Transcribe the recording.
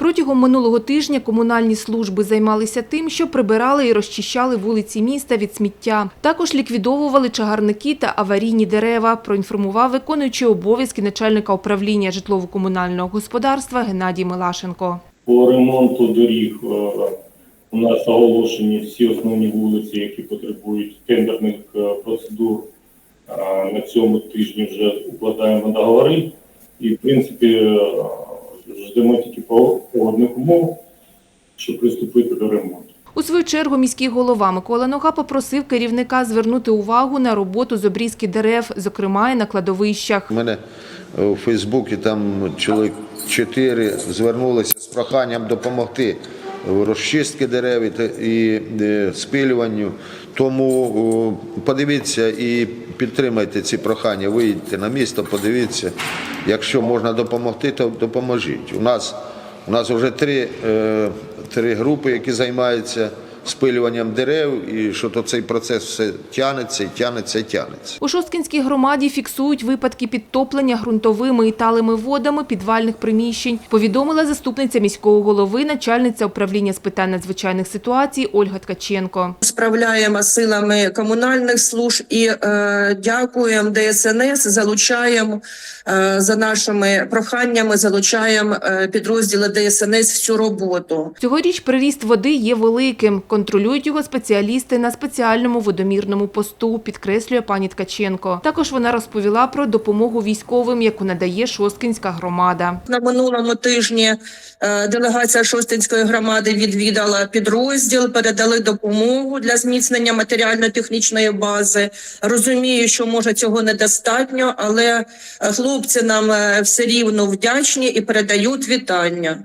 Протягом минулого тижня комунальні служби займалися тим, що прибирали і розчищали вулиці міста від сміття. Також ліквідовували чагарники та аварійні дерева, проінформував виконуючий обов'язки начальника управління житлово-комунального господарства Геннадій Милашенко. По ремонту доріг е, у нас оголошені всі основні вулиці, які потребують тендерних е, процедур. Е, На цьому тижні вже укладаємо договори і, в принципі, ждемо тільки погодних умов, щоб приступити до ремонту. У свою чергу міський голова Микола Нога попросив керівника звернути увагу на роботу з обрізки дерев, зокрема і на кладовищах. У мене е, у Фейсбуці там чоловік чотири звернулися з проханням допомогти в розчистці дерев і е, спилюванню. Тому подивіться і підтримайте ці прохання. Виїдьте на місто, подивіться. Якщо можна допомогти, то допоможіть. У нас у нас вже три, е, три групи, які займаються спилюванням дерев, і що то цей процес все і тягнеться і тягнеться. У Шосткінській громаді фіксують випадки підтоплення ґрунтовими і талими водами підвальних приміщень, повідомила заступниця міського голови, начальниця управління з питань надзвичайних ситуацій Ольга Ткаченко. справляємо силами комунальних служб і е, дякуємо ДСНС, залучаємо е, за нашими проханнями, залучаємо е, підрозділи ДСНС в цю роботу. Цьогоріч приріст води є великим. Контролюють його спеціалісти на спеціальному водомірному посту, підкреслює пані Ткаченко. Також вона розповіла про допомогу військовим, яку надає Шосткінська громада. На минулому тижні е, делегація Шостинської громади відвідала підрозділ, передали допомогу для зміцнення матеріально-технічної бази. Розумію, що може цього недостатньо, але е, хлопці нам е, все рівно вдячні і передають вітання.